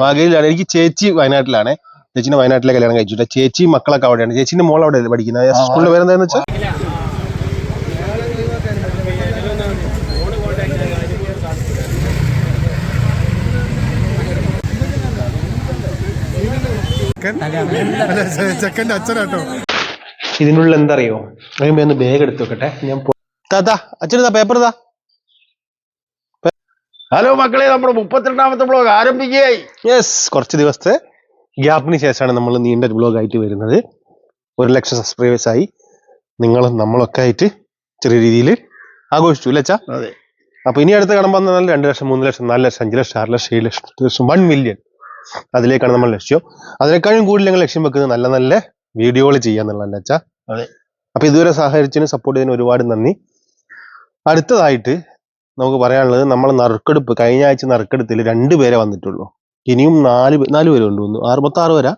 വാഗയിലാണ്. എനിക്ക് ചേച്ചി വയനാട്ടിലാണ്. ചേച്ചിന്റെ വയനാട്ടിലെ കല്യാണം കഴിച്ചിട്ട്. ചേച്ചി മക്കളൊക്കെ അവിടെയാണ്. ചേച്ചിന്റെ മോൾ അവിടെ പഠിക്കുന്നത് സ്കൂളിന്റെ പേരെന്താന്ന് വെച്ചാൽ ചെക്കന്റെ അച്ഛനാട്ടോ. ഇതിനുള്ള എന്തറിയോ? അതിന് ബാഗ് എടുത്തു വെക്കട്ടെ. ഞാൻ താത്താ അച്ഛനെന്താ പേപ്പർ താ ഹലോ മക്കളെ നമ്മുടെ മുപ്പത്തിരണ്ടാമത്തെ ബ്ലോഗ് ആരംഭിക്കുകയായി. യെസ് കുറച്ച് ദിവസത്തെ ഗ്യാപ്പിന് ശേഷമാണ് നമ്മൾ നീണ്ട ഒരു ബ്ലോഗ് ആയിട്ട് വരുന്നത്. ഒരു ലക്ഷം സബ്സ്ക്രൈബേഴ്സ് ആയി നിങ്ങളും നമ്മളൊക്കെ ആയിട്ട് ചെറിയ രീതിയിൽ ആഘോഷിച്ചു അല്ലേ അച്ഛാ? അതെ. അപ്പൊ ഇനി അടുത്ത് കാണുമ്പോൾ നല്ല രണ്ട് ലക്ഷം മൂന്ന് ലക്ഷം നാല് ലക്ഷം അഞ്ച് ലക്ഷം ആറ് ലക്ഷം ഏഴ് ലക്ഷം എട്ട് ലക്ഷം വൺ മില്യൺ അതിലേക്കാണ് നമ്മൾ ലക്ഷ്യം. അതിനേക്കാളും കൂടുതൽ ഞങ്ങൾ ലക്ഷ്യം വെക്കുന്നത് നല്ല നല്ല വീഡിയോകൾ ചെയ്യാന്നുള്ളതല്ല അച്ഛാ? അതെ. അപ്പൊ ഇതുവരെ സഹകരിച്ചതിന് സപ്പോർട്ട് ചെയ്യുന്ന ഒരുപാട് നന്ദി. അടുത്തതായിട്ട് നമുക്ക് പറയാനുള്ളത് നമ്മൾ നറുക്കെടുപ്പ് കഴിഞ്ഞ ആഴ്ച നറുക്കെടുത്തിൽ രണ്ട് പേരെ വന്നിട്ടുള്ളൂ. ഇനിയും നാല് നാല് പേര് കൊണ്ടുവന്നു ആറ് മൊത്തം ആറ് പേരാ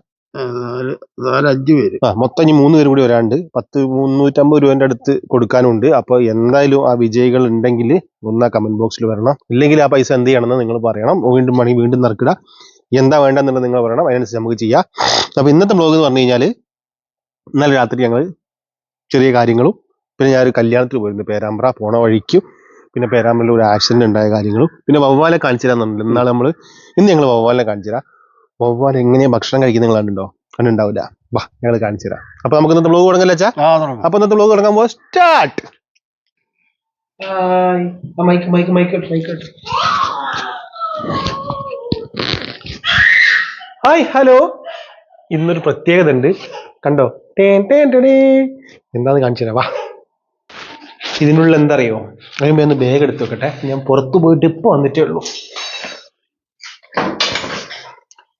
അഞ്ച് പേര്. ആ മൊത്തം ഇനി മൂന്ന് പേര് കൂടി വരാണ്ട് പത്ത് മുന്നൂറ്റമ്പത് രൂപന്റെ അടുത്ത് കൊടുക്കാനുണ്ട്. അപ്പൊ എന്തായാലും ആ വിജയികൾ ഉണ്ടെങ്കിൽ ഒന്ന് ആ കമന്റ് ബോക്സിൽ വരണം. ഇല്ലെങ്കിൽ ആ പൈസ എന്ത് ചെയ്യണമെന്ന് നിങ്ങൾ പറയണം. വീണ്ടും മണി വീണ്ടും നറുക്കിട. എന്താ വേണ്ടെന്നുള്ളത് നിങ്ങൾ പറയണം. അതിനനുസരിച്ച് നമുക്ക് ചെയ്യാം. അപ്പൊ ഇന്നത്തെ ബ്ലോഗ് എന്ന് പറഞ്ഞു കഴിഞ്ഞാൽ ഇന്നലെ രാത്രി ഞങ്ങൾ ചെറിയ കാര്യങ്ങളും പിന്നെ ഞാനൊരു ഒരു കല്യാണത്തിൽ പോയിരുന്നു. പേരാമ്പ്ര പോണ വഴിക്കും. പിന്നെ പേരാമ്പ്രയിൽ ഒരു ആക്സിഡന്റ് ഉണ്ടായ കാര്യങ്ങളും. പിന്നെ വവ്വാലെ കാണിച്ചു തരാന്നുണ്ടല്ലോ ഇന്നാളെ നമ്മൾ ഇന്ന് ഞങ്ങൾ വവ്വാലിനെ കാണിച്ചു തരാം. വവ്വാൽ എങ്ങനെയാ ഭക്ഷണം കഴിക്കുന്നത് നിങ്ങൾ കണ്ടുണ്ടോ കണ്ടുണ്ടാവില്ല വാ ഞങ്ങൾ കാണിച്ചു തരാം. അപ്പൊ നമുക്ക് ഇന്നത്തെ ബ്ലോഗ് തുടങ്ങല്ലേ അച്ഛാ? അപ്പൊ ഇന്നത്തെ ബ്ലോഗ് തുടങ്ങാൻ പോ start mic mic mic mic hi hello ഇന്നൊരു പ്രത്യേകത ഉണ്ട്. കണ്ടോ? ടേൻ ടേൻ ടെടേ. എന്താന്ന് കാണിച്ചു തരാം. വാ. ഇതിനുള്ള എന്താ അറിയോ അതിന് ഒന്ന് ബാഗ് എടുത്ത് വെക്കട്ടെ. ഞാൻ പുറത്തു പോയിട്ട് ഇപ്പൊ വന്നിട്ടേ ഉള്ളൂ.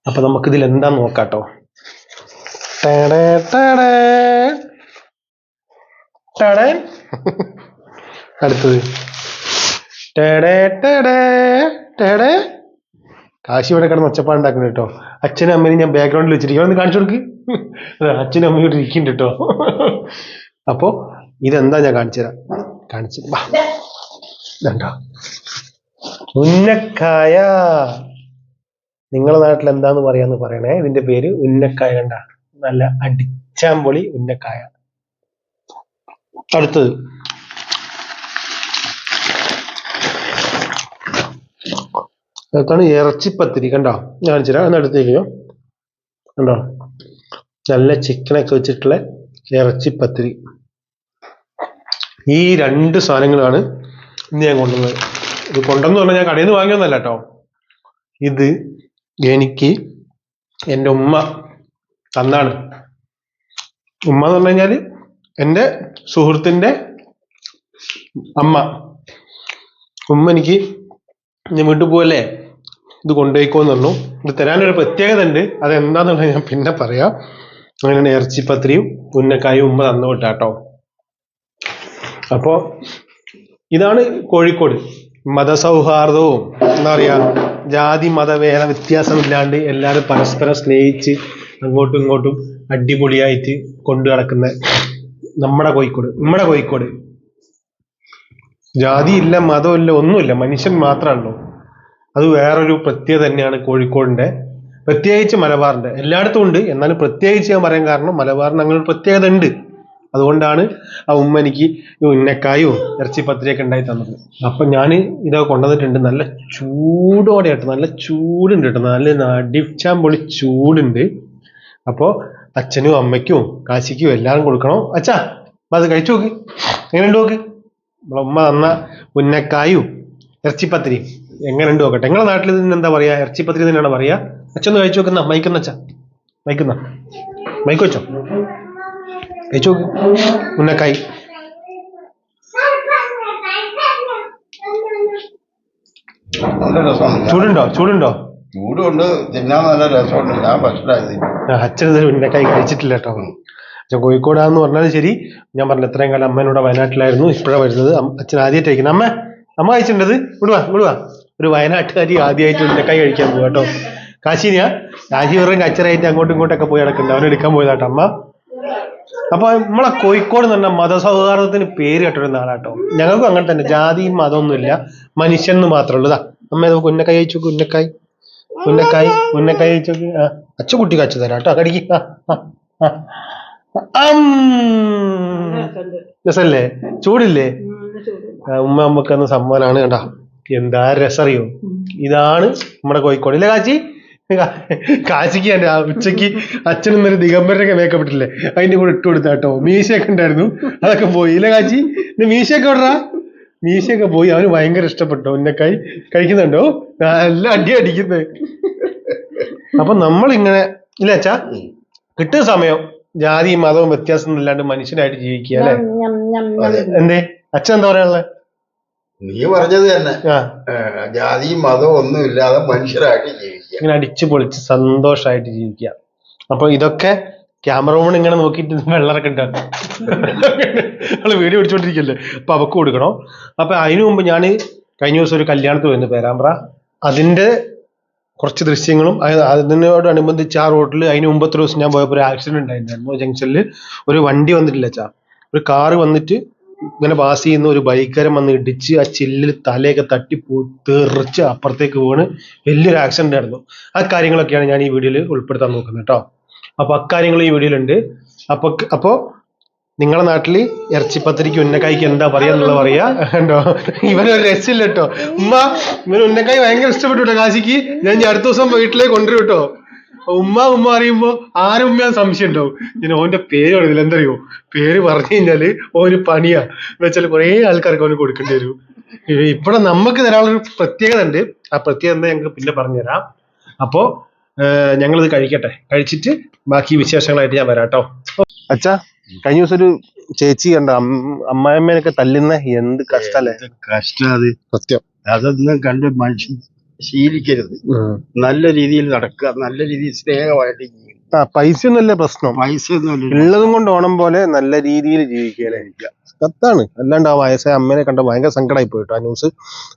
അപ്പൊ നമുക്ക് ഇതിൽ എന്താ നോക്കാട്ടോ? ടേടേ ടേടേ. ടേടേ. അടുത്തത്. കാശി ഇവിടെ കിടന്ന് ഒച്ചപ്പാടുണ്ടാക്കുന്നു കേട്ടോ. അച്ഛനും അമ്മയും ഞാൻ ബാക്ക്ഗ്രൗണ്ടിൽ വെച്ചിരിക്കും. ഒന്ന് കാണിച്ചു കൊടുക്ക്. അച്ഛനും അമ്മയും ഇരിക്കുന്നുണ്ട് കേട്ടോ. അപ്പോ ഇതെന്താ ഞാൻ കാണിച്ചു തരാം. കാണിച്ചു. ഇതുണ്ടോ? ഉന്നക്കായ. നിങ്ങളെ നാട്ടിൽ എന്താന്ന് പറയാന്ന് പറയണേ. ഇതിന്റെ പേര് ഉന്നക്കായ കണ്ട. നല്ല അടിച്ചാമ്പൊളി ഉന്നക്കായ. അടുത്തത്. അടുത്താണ് ഇറച്ചിപ്പത്തിരി. കണ്ടോ? ഞാൻ കാണിച്ചുതരാം. ഒന്ന് അടുത്തേക്കോ കണ്ടോ? നല്ല ചിക്കനൊക്കെ വെച്ചിട്ടുള്ള ഇറച്ചിപ്പത്തിരി. ഈ രണ്ട് സാധനങ്ങളാണ് ഇന്ന് ഞാൻ കൊണ്ടുവന്നത്. ഇത് കൊണ്ടെന്ന് പറഞ്ഞാൽ ഞാൻ കടയിൽ നിന്ന് വാങ്ങിയൊന്നല്ല കേട്ടോ ഇത് എനിക്ക് എന്റെ ഉമ്മ തന്നാണ്. ഉമ്മ എന്ന് പറഞ്ഞു കഴിഞ്ഞാൽ എന്റെ സുഹൃത്തിന്റെ അമ്മ. ഉമ്മ എനിക്ക് ഞാൻ വീട്ടിൽ പോവല്ലേ? ഇത് കൊണ്ടുപോയിക്കോന്ന് പറഞ്ഞു. ഇത് തരാനൊരു പ്രത്യേകത ഉണ്ട്. അതെന്താന്നുള്ളത് ഞാൻ പിന്നെ പറയാം. അങ്ങനെയാണ് ഇറച്ചിപ്പത്രിയും ഉന്നക്കായും ഉമ്മ തന്നു വിട്ടാട്ടോ. അപ്പോ ഇതാണ് കോഴിക്കോട്. മതസൗഹാർദ്ദവും എന്താ പറയാ ജാതി മതവേദ വ്യത്യാസമില്ലാണ്ട് എല്ലാവരും പരസ്പരം സ്നേഹിച്ച് അങ്ങോട്ടും ഇങ്ങോട്ടും അടിപൊളിയായിട്ട് കൊണ്ടു നടക്കുന്ന നമ്മുടെ കോഴിക്കോട് നമ്മുടെ കോഴിക്കോട്. ജാതിയില്ല മതമില്ല ഒന്നുമില്ല. മനുഷ്യൻ മാത്രമാണല്ലോ അത് വേറൊരു പ്രത്യേകത തന്നെയാണ് കോഴിക്കോടിന്റെ പ്രത്യേകിച്ച് മലബാറിന്റെ എല്ലായിടത്തും ഉണ്ട്. എന്നാലും പ്രത്യേകിച്ച് ഞാൻ പറയാൻ കാരണം മലബാറിന് അങ്ങനെ ഒരു പ്രത്യേകത ഉണ്ട്. അതുകൊണ്ടാണ് ആ ഉമ്മ എനിക്ക് ഉന്നക്കായോ ഇറച്ചിപ്പത്തിരിയൊക്കെ ഉണ്ടായി തന്നത്. അപ്പൊ ഞാൻ ഇതൊക്കെ കൊണ്ടുവന്നിട്ടുണ്ട്. നല്ല ചൂടോടെ കേട്ടോ. നല്ല ചൂടുണ്ട് കേട്ടോ. നല്ല അടിച്ചാൻ പൊളി ചൂടുണ്ട്. അപ്പോ അച്ഛനും അമ്മയ്ക്കും കാശിക്കും എല്ലാവരും കൊടുക്കണം. അച്ഛാ അത് കഴിച്ചു നോക്ക്. എങ്ങനെയുണ്ട് നോക്ക്? നമ്മളെ ഉമ്മ തന്ന ഉന്നക്കായും ഇറച്ചിപ്പത്തിരിയും എങ്ങനെയുണ്ട് നോക്കട്ടെ. നിങ്ങളെ നാട്ടിൽ നിന്ന് എന്താ പറയാ? ഇറച്ചിപ്പത്തിരി തന്നെയാണ് പറയാ? അച്ഛൻ കഴിച്ചു നോക്കുന്ന മൈക്കുന്ന അച്ഛാ. മയക്കുന്ന. മൈക്ക് വെച്ചോ. una രസമുണ്ട് ചൂടുണ്ടോ? ചൂടുണ്ടോ? ചൂടുണ്ട്. തിന്നാൻ നല്ല രസമുണ്ട്. ഞാൻ ഉന്നക്കായി കഴിച്ചിട്ടില്ല കേട്ടോ. അച്ഛൻ കോഴിക്കോടാന്ന് പറഞ്ഞാൽ ശരി. ഞാൻ പറഞ്ഞു ഇത്രയും കാലം അമ്മേനോട് വയനാട്ടിലായിരുന്നു. ഇപ്പോഴാണ് വരുന്നത്. അച്ഛൻ ആദ്യമായിട്ട് കഴിക്കുന്നത്. അമ്മ അമ്മ കഴിച്ചിട്ടുണ്ടത് വിടുവാ വിടുവാ ഒരു വയനാട്ടുകാരി ആദ്യമായിട്ട് കൈ കഴിക്കാൻ പോവാ കേട്ടോ. കാശിനിയാ? കാശി വെറും കച്ചറായിട്ട് അങ്ങോട്ടും ഇങ്ങോട്ടൊക്കെ പോയി നടക്കുന്നുണ്ട്. അവനെടുക്കാൻ പോയതാട്ടോ അമ്മ. അപ്പൊ നമ്മളെ കോഴിക്കോട് എന്ന് പറഞ്ഞാൽ മതസൗഹാർദ്ദത്തിന് പേര് കേട്ടൊരു നാടാട്ടോ. ഞങ്ങൾക്കും അങ്ങനെ തന്നെ. ജാതിയും മതമൊന്നുമില്ല. മനുഷ്യൻ എന്ന് മാത്രമേ ഉള്ളതാ അമ്മ നമുക്ക് ഉന്നക്കായി അയച്ചു നോക്ക്, ഉന്നക്കായി ഉന്നക്കായി ഉന്നക്കായി വെച്ചോക്ക് ആ അച്ഛ കുട്ടി കച്ചു തരാം കേട്ടോ. കടിക്ക്. രസല്ലേ? ചൂടില്ലേ? ഉമ്മ അമ്മയ്ക്ക് അന്ന് സമ്മാനാണ് കേട്ടാ എന്താ രസറിയോ? ഇതാണ് നമ്മുടെ കോഴിക്കോട്. ഇല്ലേ കാച്ചി? കാ- തന്നെ ആ ഉച്ചയ്ക്ക് അച്ഛനും ഇന്നൊരു ദിഗംബരനൊക്കെ മേക്കപ്പ് ഇട്ടില്ലേ അതിന്റെ കൂടെ ഇട്ട് കൊടുത്ത കേട്ടോ മീശയൊക്കെ ഉണ്ടായിരുന്നു. അതൊക്കെ പോയി. ഇല്ല കാച്ചി ഇന്ന് മീശയൊക്കെ വിടറാ മീശയൊക്കെ പോയി. അവന് ഭയങ്കര ഇഷ്ടപ്പെട്ടു? കൈ കഴിക്കുന്നുണ്ടോ? നല്ല അടി അടിക്കുന്നത് അപ്പൊ നമ്മൾ ഇങ്ങനെ ഇല്ല അച്ഛാ കിട്ടുന്ന സമയം ജാതിയും മതവും വ്യത്യാസം ഇല്ലാണ്ട് മനുഷ്യനായിട്ട് ജീവിക്കുക അല്ലെ? എന്തേ? അച്ഛൻ എന്താ പറയാനുള്ളത് നീ പറഞ്ഞത് തന്നെ. ജാതിയും മതവും ഒന്നും ഇല്ലാതെ മനുഷ്യരായിട്ട് ജീവിക്കുക. ഇങ്ങനെ അടിച്ചു പൊളിച്ച് സന്തോഷമായിട്ട് ജീവിക്കുക. അപ്പൊ ഇതൊക്കെ ക്യാമറ റൂമിൽ ഇങ്ങനെ നോക്കിയിട്ട് വെള്ളറൊക്കെ ഉണ്ടാക്കും നമ്മൾ വീഡിയോ പിടിച്ചോണ്ടിരിക്കല്ലേ? അപ്പൊ അവക്ക് കൊടുക്കണോ. അപ്പൊ അതിനു മുമ്പ് ഞാൻ കഴിഞ്ഞ ദിവസം ഒരു കല്യാണത്തിന് പോയിരുന്നു പേരാമ്പ്ര. അതിന്റെ കുറച്ച് ദൃശ്യങ്ങളും അത് അതിനോടനുബന്ധിച്ച് ആ റോഡിൽ അതിന് മുമ്പത്തെ ദിവസം ഞാൻ പോയപ്പോൾ ഒരു ആക്സിഡന്റ് ഉണ്ടായിട്ടുണ്ടായിരുന്നു ജംഗ്ഷനിൽ ഒരു വണ്ടി വന്നിട്ടില്ല ചാ. ഒരു കാറ് വന്നിട്ട് ഇങ്ങനെ പാസ് ചെയ്യുന്ന ഒരു ബൈക്കരം വന്ന് ഇടിച്ച് ആ ചില്ലിൽ തലയൊക്കെ തട്ടി തെറിച്ച് അപ്പുറത്തേക്ക് വീണ് വലിയൊരു ആക്സിഡന്റ് ആയിരുന്നു. ആ കാര്യങ്ങളൊക്കെയാണ് ഞാൻ ഈ വീഡിയോയിൽ ഉൾപ്പെടുത്താൻ നോക്കുന്നത് കേട്ടോ. അപ്പൊ അക്കാര്യങ്ങൾ ഈ വീഡിയോയിലുണ്ട് അപ്പൊ അപ്പോ നിങ്ങളെ നാട്ടിൽ ഇറച്ചിപ്പത്തിരിക്ക് ഉന്നക്കായ്ക്ക് എന്താ പറയാ എന്നുള്ളത് പറയാ. കണ്ടോ? ഇവനൊരു രക്ഷയില്ല കേട്ടോ. ഉമ്മ ഇവന് ഉന്നക്കായ് ഭയങ്കര ഇഷ്ടപ്പെട്ടു കേട്ടോ കാശിക്ക്. ഞാൻ അടുത്ത ദിവസം വീട്ടിലേക്ക് കൊണ്ടുവരും കേട്ടോ. ഉമ്മ ഉമ്മ പറയുമ്പോ ആരും ഉമ്മ സംശയം ഉണ്ടാവും ഞാൻ ഓന്റെ പേര് പറയുന്നില്ല. എന്തറിയോ? പേര് പറഞ്ഞു കഴിഞ്ഞാൽ ഓന് പണിയാ. എന്ന് വെച്ചാൽ കുറെ ആൾക്കാർക്ക് അവന് കൊടുക്കേണ്ടി വരും. ഇവിടെ നമ്മക്ക് തരാനുള്ളൊരു പ്രത്യേകത ഉണ്ട്. ആ പ്രത്യേകത എന്താ ഞങ്ങൾക്ക് പിന്നെ പറഞ്ഞുതരാം. അപ്പോ ഞങ്ങൾ ഇത് കഴിക്കട്ടെ. കഴിച്ചിട്ട് ബാക്കി വിശേഷങ്ങളായിട്ട് ഞാൻ വരാട്ടോ. അച്ഛാ കഴിഞ്ഞ ദിവസം ഒരു ചേച്ചി കണ്ട അമ്മായിമ്മേനൊക്കെ തല്ലുന്ന എന്ത് കഷ്ടല്ലേ? കഷ്ടം അത്. സത്യം. അതൊന്നും കണ്ട് മനുഷ്യൻ ശീലിക്കരുത്. നല്ല രീതിയിൽ നടക്കുക നല്ല രീതിയിൽ സ്നേഹമായിട്ട് ജീവിക്കുക. ആ പൈസ ഒന്നുമല്ല പ്രശ്നം. പൈസ ഒന്നും ഉള്ളതും കൊണ്ട് ഓണം പോലെ നല്ല രീതിയിൽ ജീവിക്കുക കത്താണ്. അല്ലാണ്ട് ആ വയസ്സായ അമ്മേനെ കണ്ട ഭയങ്കര സങ്കടമായി പോയിട്ടോ ആ ന്യൂസ്.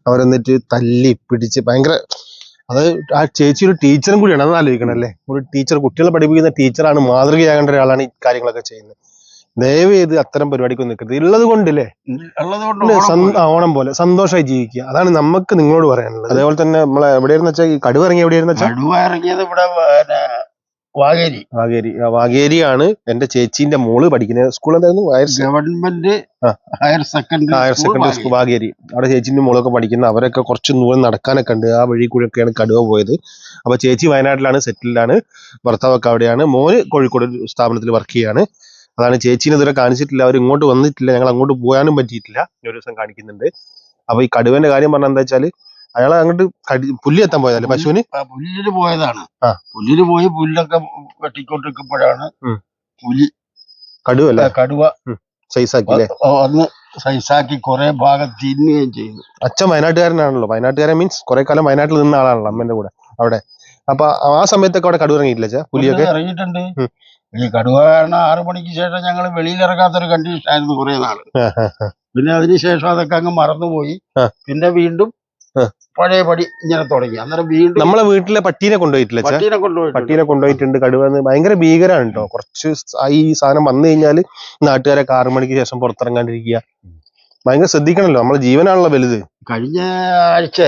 അവരെന്നിട്ട് തല്ലി പിടിച്ച് ഭയങ്കര അത് ആ ചേച്ചി ഒരു ടീച്ചറും കൂടിയാണ് അത് ആലോചിക്കണം അല്ലേ? ഒരു ടീച്ചർ കുട്ടികളെ പഠിപ്പിക്കുന്ന ടീച്ചറാണ് മാതൃകയാകേണ്ട ഒരാളാണ് ഈ കാര്യങ്ങളൊക്കെ ചെയ്യുന്നത്. ദയവ് ചെയ്ത് അത്തരം പരിപാടിക്ക് നിൽക്കരുത്. ഉള്ളത് കൊണ്ടില്ലേ? ഓണം പോലെ. സന്തോഷമായി ജീവിക്കുക. അതാണ് നമുക്ക് നിങ്ങളോട് പറയാനുള്ളത്. അതേപോലെ തന്നെ നമ്മളെ എവിടെയായിരുന്നു വെച്ചാൽ ഈ കടുവ ഇറങ്ങി എവിടെയായിരുന്നു വെച്ചാൽ കടുവ ഇറങ്ങിയത് ഇവിടെ വാഗേരി. വാഗേരി. വാഗേരിയാണ് എന്റെ ചേച്ചീന്റെ മോൾ പഠിക്കുന്ന സ്കൂൾ എന്തായിരുന്നു? ഹയർ ഗവൺമെന്റ് ആ. Higher secondary higher secondary school Vageri. അവിടെ ചേച്ചിന്റെ മോളൊക്കെ പഠിക്കുന്ന അവരൊക്കെ കുറച്ച് ദൂരം നടക്കാനൊക്കെ ഉണ്ട്. ആ വഴി കൂടെയൊക്കെയാണ് കടുവ പോയത്. അപ്പൊ ചേച്ചി വയനാട്ടിലാണ് സെറ്റിൽഡ് ആണ് ഭർത്താവൊക്കെ അവിടെയാണ്. മോന് കോഴിക്കോട് സ്ഥാപനത്തിൽ വർക്ക് ചെയ്യാണ്. അതാണ് ചേച്ചീനെ ഇതുവരെ കാണിച്ചിട്ടില്ല. അവർ ഇങ്ങോട്ട് വന്നിട്ടില്ല. ഞങ്ങൾ അങ്ങോട്ട് പോകാനും പറ്റിയിട്ടില്ല. ഒരു ദിവസം കാണിക്കുന്നുണ്ട്. അപ്പൊ ഈ കടുവന്റെ കാര്യം പറഞ്ഞ എന്താ വെച്ചാൽ അയാളെ അങ്ങോട്ട് പുല്ല് എത്താൻ പോയതല്ലേ? പശുവിന്? പുല്ലിന് പോയതാണ്. പുല്ലിന് പോയി പുല്ലൊക്കെ വെട്ടിക്കൊണ്ടിരിക്കുമ്പോഴാണ്. പുലി കടുവ കടുവ സൈസാക്കി വന്ന് സൈസാക്കി കുറെ ഭാഗം തിന്നുകയും ചെയ്തു. അച്ഛൻ വയനാട്ടുകാരനാണല്ലോ. വയനാട്ടുകാരൻ മീൻസ് കുറെ കാലം വയനാട്ടിൽ നിന്ന ആളാണല്ലോ അമ്മന്റെ കൂടെ അവിടെ. അപ്പൊ ആ സമയത്തൊക്കെ അവിടെ കടുവ ഇറങ്ങിയിട്ടില്ല പുലിയൊക്കെ? ഇറങ്ങിയിട്ടുണ്ട്. ഈ കടുവ കാരണം ആറു മണിക്ക് ശേഷം ഞങ്ങൾ വെളിയിൽ ഇറങ്ങാത്തൊരു കണ്ടീഷൻ ആയിരുന്നു കുറെ നാൾ. പിന്നെ അതിനുശേഷം അതൊക്കെ അങ്ങ് മറന്നുപോയി. പിന്നെ വീണ്ടും. പഴയ പടി ഇങ്ങനെ തുടങ്ങി. അന്നേരം വീണ്ടും നമ്മളെ വീട്ടിലെ പട്ടീനെ കൊണ്ടുപോയിട്ടില്ല പട്ടീനെ കൊണ്ടുപോയി പട്ടീനെ കൊണ്ടുപോയിട്ടുണ്ട്. കടുവ ഭയങ്കര ഭീകരമാണ് കേട്ടോ. കുറച്ച് ഈ സാധനം വന്നു കഴിഞ്ഞാൽ നാട്ടുകാരൊക്കെ ആറു മണിക്ക് ശേഷം പുറത്തിറങ്ങാണ്ടിരിക്കുക. ഭയങ്കര ശ്രദ്ധിക്കണല്ലോ. നമ്മളെ ജീവനാണല്ലോ വലുത്. കഴിഞ്ഞ ആഴ്ച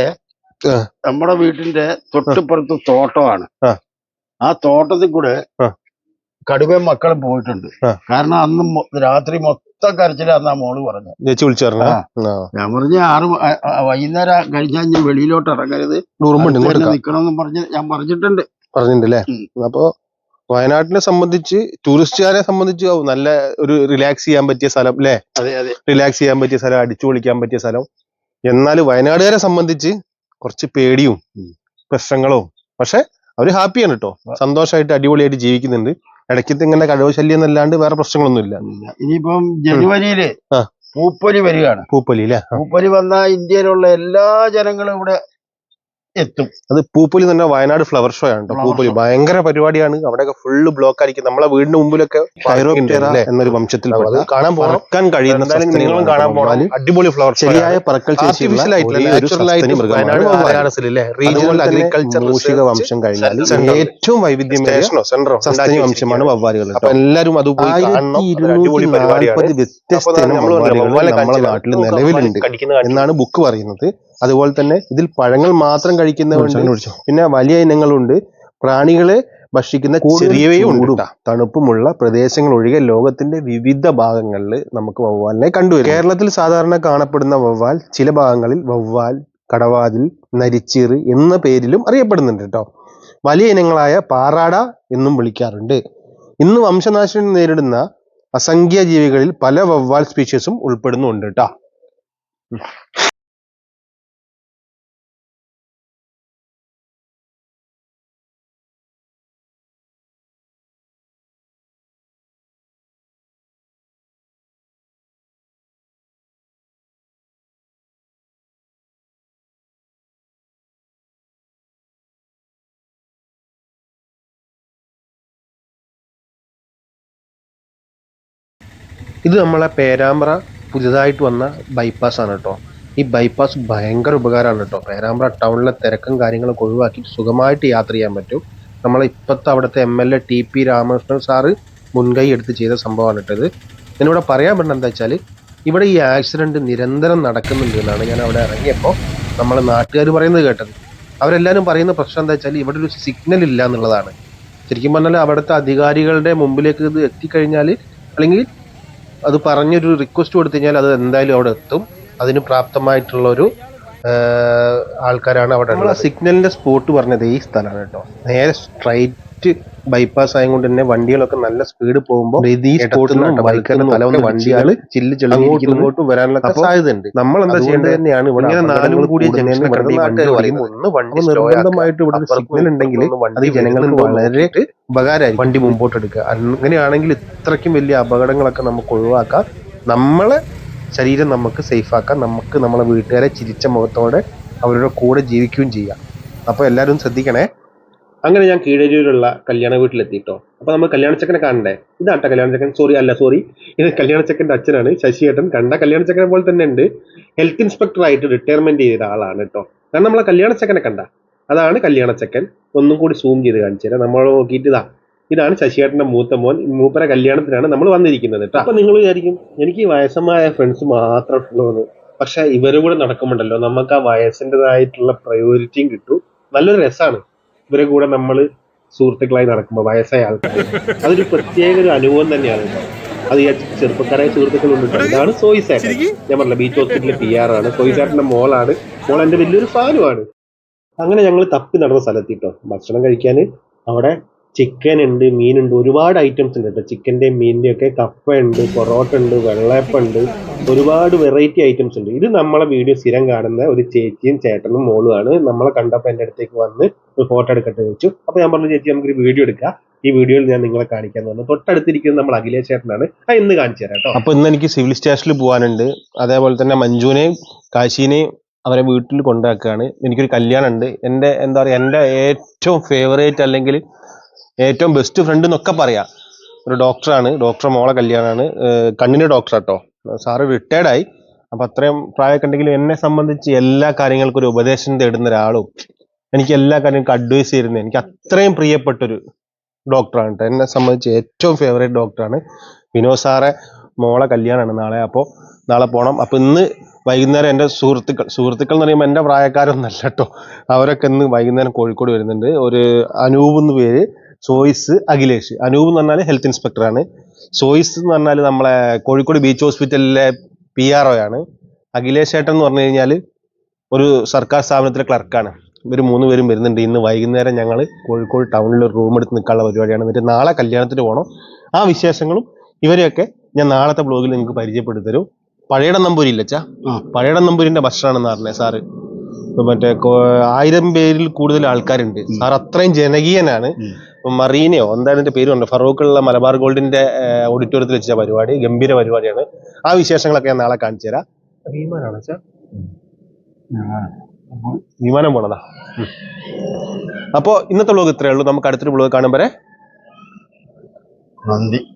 നമ്മുടെ വീട്ടിന്റെ തൊട്ടിപ്പുറത്ത് തോട്ടമാണ്. ആ. തോട്ടത്തിൽ കൂടെ. കടുവയും മക്കളും പോയിട്ടുണ്ട്. കാരണം അന്ന് രാത്രി മൊത്തം കരച്ചിലാന്ന് ആ മോൾ പറഞ്ഞു ചേച്ചി വിളിച്ചു പറഞ്ഞ ഞാൻ പറഞ്ഞ ആറ് വൈകുന്നേരം കഴിഞ്ഞാൽ ഞാൻ വെളിയിലോട്ട് ഇറങ്ങരുത്. നിക്കണമെന്ന് പറഞ്ഞ് ഞാൻ പറഞ്ഞിട്ടുണ്ട്. പറഞ്ഞിട്ടുണ്ട് അല്ലേ ഉം. അപ്പൊ വയനാട്ടിനെ സംബന്ധിച്ച് ടൂറിസ്റ്റുകാരെ സംബന്ധിച്ച് നല്ല ഒരു റിലാക്സ് ചെയ്യാൻ പറ്റിയ സ്ഥലം അല്ലേ അതെ അതെ. റിലാക്സ് ചെയ്യാൻ പറ്റിയ സ്ഥലം അടിച്ചു പൊളിക്കാൻ പറ്റിയ സ്ഥലം. എന്നാൽ വയനാടുകാരെ സംബന്ധിച്ച് കുറച്ച് പേടിയും പ്രശ്നങ്ങളും. പക്ഷെ അവർ ഹാപ്പിയാണ് കേട്ടോ സന്തോഷമായിട്ട് അടിപൊളിയായിട്ട് ജീവിക്കുന്നുണ്ട്. ഇടയ്ക്കത്തെ ഇങ്ങനെ കഴിവ് ശല്യം എന്നല്ലാണ്ട് വേറെ പ്രശ്നങ്ങളൊന്നുമില്ല ഇല്ല. ഇനിയിപ്പം ജനുവരിയിൽ ആ. പൂപ്പൊലി വരികയാണ് പൂപ്പലി അല്ലേ പൂപ്പൊലി വന്ന ഇന്ത്യയിലുള്ള എല്ലാ ജനങ്ങളും ഇവിടെ എത്തും. അത് പൂപ്പൊലി തന്നെ വയനാട് ഫ്ലവർ ഷോ ആണ് പൂപ്പൊലി. ഭയങ്കര പരിപാടിയാണ്. അവിടെയൊക്കെ ഫുള്ള് ബ്ലോക്ക് ആയിരിക്കും. നമ്മളെ വീടിന്റെ മുമ്പിലൊക്കെ എന്നൊരു വംശത്തിൽ അത് കാണാൻ പറക്കാൻ കഴിയുന്ന നിങ്ങളും കാണാൻ പോണം. അടിപൊളി ഫ്ലവർ ശരിയായ പറക്കൽ അഗ്രികൾച്ചർ മൂഷിക വംശം കഴിഞ്ഞാൽ ഏറ്റവും വൈവിധ്യമേറിയ സസ്തനി വംശമാണ് വവ്വാലുകൾ എല്ലാവരും അത് അടിപൊളി പരിപാടിയാണ്. വ്യത്യസ്ത നമ്മുടെ നാട്ടിൽ നിലവിലുണ്ട്. എന്നാണ് ബുക്ക് പറയുന്നത്. അതുപോലെ തന്നെ ഇതിൽ പഴങ്ങൾ മാത്രം കഴിക്കുന്നവരുണ്ട് പിന്നെ വലിയ ഇനങ്ങളുണ്ട്. പ്രാണികളെ ഭക്ഷിക്കുന്ന ചെറിയവയും ഉണ്ട് തണുപ്പുമുള്ള പ്രദേശങ്ങൾ ഒഴികെ ലോകത്തിന്റെ വിവിധ ഭാഗങ്ങളിൽ നമുക്ക് വവ്വാലിനെ കണ്ടുവരും കേരളത്തിൽ സാധാരണ കാണപ്പെടുന്ന വവ്വാൽ ചില ഭാഗങ്ങളിൽ വവ്വാൽ കടവാതിൽ നരിച്ചീറ് എന്ന പേരിലും അറിയപ്പെടുന്നുണ്ട് കേട്ടോ വലിയ ഇനങ്ങളായ പാറാട എന്നും വിളിക്കാറുണ്ട്. ഇന്ന് വംശനാശനം നേരിടുന്ന അസംഖ്യ ജീവികളിൽ പല വവ്വാൽ സ്പീഷീസും ഉൾപ്പെടുന്നുണ്ട് കേട്ടോ ഇത് നമ്മളെ പേരാമ്പ്ര പുതിയതായിട്ട് വന്ന ബൈപ്പാസ് ആണ് കേട്ടോ ഈ ബൈപ്പാസ് ഭയങ്കര ഉപകാരമാണ് കേട്ടോ പേരാമ്പ്ര ടൗണിലെ തിരക്കും കാര്യങ്ങളൊക്കെ ഒഴിവാക്കി സുഖമായിട്ട് യാത്ര ചെയ്യാൻ പറ്റും. നമ്മളെ ഇപ്പോഴത്തെ അവിടുത്തെ M L A T P Ramakrishnan sir മുൻകൈ എടുത്ത് ചെയ്ത സംഭവമാണ് കേട്ടത് ഞാനിവിടെ പറയാൻ പറ്റുന്നത് എന്താ വെച്ചാൽ ഇവിടെ ഈ ആക്സിഡന്റ് നിരന്തരം നടക്കുന്നുണ്ട് എന്നാണ് ഞാൻ അവിടെ ഇറങ്ങിയപ്പോൾ നമ്മളെ നാട്ടുകാർ പറയുന്നത് കേട്ടത്. അവരെല്ലാവരും പറയുന്ന പ്രശ്നം എന്താ വെച്ചാൽ ഇവിടെ ഒരു സിഗ്നൽ ഇല്ല എന്നുള്ളതാണ്. ശരിക്കും പറഞ്ഞാൽ അവിടുത്തെ അധികാരികളുടെ മുമ്പിലേക്ക് ഇത് എത്തിക്കഴിഞ്ഞാൽ അല്ലെങ്കിൽ അത് പറഞ്ഞൊരു റിക്വസ്റ്റ് കൊടുത്തു കഴിഞ്ഞാൽ അത് എന്തായാലും അവിടെ എത്തും. അതിന് പ്രാപ്തമായിട്ടുള്ള ഒരു ആൾക്കാരാണ് അവിടെ ഉള്ളത്. സിഗ്നലിന്റെ സ്പോട്ട് പറഞ്ഞത് ഈ സ്ഥലമാണ് കേട്ടോ. നേരെ സ്ട്രൈറ്റ് ബൈപ്പാസ് ആയതുകൊണ്ട് തന്നെ വണ്ടികളൊക്കെ നല്ല സ്പീഡ് പോകുമ്പോൾ ഈ സ്പോട്ടിൽ തല വന്ന് വണ്ടികൾ ചില്ല് ചെളി ഇങ്ങോട്ടും വരാനുള്ള സാധ്യതയുണ്ട്. നമ്മൾ എന്താ ചെയ്യേണ്ടത്? തന്നെയാണ് ഇവിടെ നാലും കൂടിയ ഒന്ന് വണ്ടി നിർബന്ധമായിട്ട് ഇവിടെ സിഗ്നൽ ഉണ്ടെങ്കിൽ അത് ജനങ്ങൾക്ക് വളരെ ഉപകാരമായി വണ്ടി മുമ്പോട്ട് എടുക്കുക. അങ്ങനെയാണെങ്കിൽ ഇത്രയ്ക്കും വലിയ അപകടങ്ങളൊക്കെ നമുക്ക് ഒഴിവാക്കാം. നമ്മളെ ശരീരം നമുക്ക് സേഫ് ആക്കാം. നമുക്ക് നമ്മളെ വീട്ടുകാരെ ചിരിച്ച മുഖത്തോടെ അവരുടെ കൂടെ ജീവിക്കുകയും ചെയ്യാം. അപ്പോൾ എല്ലാവരും ശ്രദ്ധിക്കണേ. അങ്ങനെ ഞാൻ കീഴരൂരിലുള്ള കല്യാണ വീട്ടിലെത്തിട്ടോ. അപ്പൊ നമ്മൾ കല്യാണച്ചക്കനെ കാണണ്ടേ? ഇതാട്ട കല്യാണച്ചക്കൻ സോറി അല്ല സോറി ഇത് കല്യാണച്ചക്കന്റെ അച്ഛനാണ് ശശിയേട്ടൻ കണ്ട കല്യാണച്ചക്കനെ പോലെ തന്നെ ഉണ്ട്. ഹെൽത്ത് ഇൻസ്പെക്ടർ ആയിട്ട് റിട്ടയർമെന്റ് ചെയ്ത ആളാണ് കേട്ടോ. കാരണം നമ്മളെ കല്യാണച്ചക്കനെ കണ്ട. അതാണ് കല്യാണച്ചക്കൻ ഒന്നും കൂടി സൂം ചെയ്ത് കാണിച്ചു തരാം. നമ്മൾ നോക്കിയിട്ട് ഇതാ. ഇതാണ് ശശിയേട്ടന്റെ മൂത്ത മോൻ. മൂപ്പര കല്യാണത്തിനാണ് നമ്മൾ വന്നിരിക്കുന്നത് കേട്ടോ. അപ്പൊ നിങ്ങൾ വിചാരിക്കും എനിക്ക് വയസ്സമായ ഫ്രണ്ട്സ് മാത്രം ഉള്ളൂ പക്ഷെ ഇവരും കൂടെ നടക്കുമ്പോണ്ടല്ലോ. നമുക്ക് ആ വയസ്സിന്റെതായിട്ടുള്ള പ്രയോറിറ്റിയും കിട്ടും. നല്ലൊരു രസമാണ്. ഇവരെ കൂടെ നമ്മൾ സുഹൃത്തുക്കളായി നടക്കുമ്പോൾ വയസ്സായ ആൾക്കാർ അതൊരു പ്രത്യേക ഒരു അനുഭവം തന്നെയാണ്. അത് ചെറുപ്പക്കാരായ സുഹൃത്തുക്കളുണ്ട്. ഇതാണ് സോയിസ് സാറ്റൻ ഞാൻ പറഞ്ഞില്ല ബീച്ച് ഹോസ്പിറ്റലിലെ പി ആർ ആണ്. സോയിസ് സാറ്റന്റെ മോളാണ്. മോൾ എന്റെ വലിയൊരു ഫാനുമാണ്. അങ്ങനെ ഞങ്ങൾ തപ്പി നടന്ന സ്ഥലത്തിട്ടോ ഭക്ഷണം കഴിക്കാൻ അവിടെ ചിക്കൻ ഉണ്ട് മീനുണ്ട് ഒരുപാട് ഐറ്റംസ് ഉണ്ട് കേട്ടോ. ചിക്കന്റെയും മീനിന്റെയും ഒക്കെ കപ്പ ഉണ്ട് പൊറോട്ട ഉണ്ട് വെള്ളയപ്പം ഉണ്ട്. ഒരുപാട് വെറൈറ്റി ഐറ്റംസ് ഉണ്ട്. ഇത് നമ്മളെ വീഡിയോ സ്ഥിരം കാണുന്ന ഒരു ചേച്ചിയും ചേട്ടനും മോളുമാണ് നമ്മളെ കണ്ടപ്പോൾ എന്റെ അടുത്തേക്ക് വന്ന് ഒരു ഫോട്ടോ എടുക്കട്ടെ വെച്ചു. അപ്പോൾ ഞാൻ പറഞ്ഞു ചേച്ചി നമുക്കൊരു വീഡിയോ എടുക്കാം. ഈ വീഡിയോയിൽ ഞാൻ നിങ്ങളെ കാണിക്കാൻ തോന്നുന്നു തൊട്ടടുത്തിരിക്കുന്നത് നമ്മൾ അഖിലേഷ് ചേട്ടനാണ്. ആ ഇന്ന് കാണിച്ചു തരാം കേട്ടോ. അപ്പൊ ഇന്ന് എനിക്ക് സിവിൽ സ്റ്റേഷനിൽ പോകാനുണ്ട് അതേപോലെ തന്നെ മഞ്ജുവിനെയും കാശിനെയും അവരെ വീട്ടിൽ കൊണ്ടാക്കുകയാണ്. എനിക്കൊരു കല്യാണം ഉണ്ട് എന്റെ എന്താ പറയുക എന്റെ ഏറ്റവും ഫേവറേറ്റ് അല്ലെങ്കിൽ ഏറ്റവും ബെസ്റ്റ് ഫ്രണ്ട് എന്നൊക്കെ പറയാം. ഒരു ഡോക്ടറാണ് ഡോക്ടർ മോളെ കല്യാണമാണ് കണ്ണിന്റെ ഡോക്ടർ കേട്ടോ സാറ് റിട്ടയർഡായി അപ്പം അത്രയും പ്രായമൊക്കെ ഉണ്ടെങ്കിലും എന്നെ സംബന്ധിച്ച് എല്ലാ കാര്യങ്ങൾക്കും ഒരു ഉപദേശം തേടുന്ന ഒരാളും എനിക്ക് എല്ലാ കാര്യങ്ങൾക്കും അഡ്വൈസ് ചെയ്യുന്ന എനിക്ക് അത്രയും പ്രിയപ്പെട്ടൊരു ഡോക്ടറാണ് കേട്ടോ എന്നെ സംബന്ധിച്ച് ഏറ്റവും ഫേവറേറ്റ് ഡോക്ടറാണ് വിനോദ് സാറെ മോളെ കല്യാണമാണ് നാളെ. അപ്പോൾ നാളെ പോകണം അപ്പം ഇന്ന് വൈകുന്നേരം എന്റെ സുഹൃത്തുക്കൾ സുഹൃത്തുക്കൾ എന്ന് പറയുമ്പോൾ എന്റെ പ്രായക്കാരൊന്നല്ല കേട്ടോ അവരൊക്കെ ഇന്ന് വൈകുന്നേരം കോഴിക്കോട് വരുന്നുണ്ട്. ഒരു അനൂപ് എന്ന് പേര്. സോയിസ് അഖിലേഷ്. അനൂപ് എന്ന് പറഞ്ഞാൽ ഹെൽത്ത് ഇൻസ്പെക്ടറാണ് സോയിസ് എന്ന് പറഞ്ഞാൽ നമ്മളെ കോഴിക്കോട് ബീച്ച് ഹോസ്പിറ്റലിലെ പി ആർ ഒ ആണ് അഖിലേഷ് ഏട്ടൻ എന്ന് പറഞ്ഞു കഴിഞ്ഞാൽ ഒരു സർക്കാർ സ്ഥാപനത്തിലെ ക്ലർക്കാണ് ഇവർ മൂന്ന് പേരും വരുന്നുണ്ട്. ഇന്ന് വൈകുന്നേരം ഞങ്ങൾ കോഴിക്കോട് ടൗണിൽ ഒരു റൂം എടുത്ത് നിൽക്കാനുള്ള പരിപാടിയാണ്. എന്നിട്ട് നാളെ കല്യാണത്തിന് പോകണം ആ വിശേഷങ്ങളും ഇവരെയൊക്കെ ഞാൻ നാളത്തെ ബ്ലോഗിൽ നിങ്ങൾക്ക് പരിചയപ്പെടുത്തി തരും. പഴയടം നമ്പൂരി ഇല്ലച്ചാ. പഴയടം നമ്പൂരിന്റെ ഭക്ഷണമാണെന്ന് പറഞ്ഞത് സാറ് മറ്റേ ആയിരം പേരിൽ കൂടുതൽ ആൾക്കാരുണ്ട്. സാർ അത്രയും ജനകീയനാണ്. മറീനയോ എന്തായാലും എന്റെ പേര് പറഞ്ഞു ഫറൂഖുള്ള മലബാർ ഗോൾഡിന്റെ ഓഡിറ്റോറിയത്തിൽ വെച്ച പരിപാടി ഗംഭീര പരിപാടിയാണ്. ആ വിശേഷങ്ങളൊക്കെ ഞാൻ നാളെ കാണിച്ചു തരാം. വിമാനാണ് വിമാനം പോണതാ. അപ്പോ ഇന്നത്തെ ബ്ലോഗ് ഇത്രയേ ഉള്ളൂ. നമുക്ക് അടുത്തൊരു ബ്ലോഗ് കാണുമ്പോൾ നന്ദി.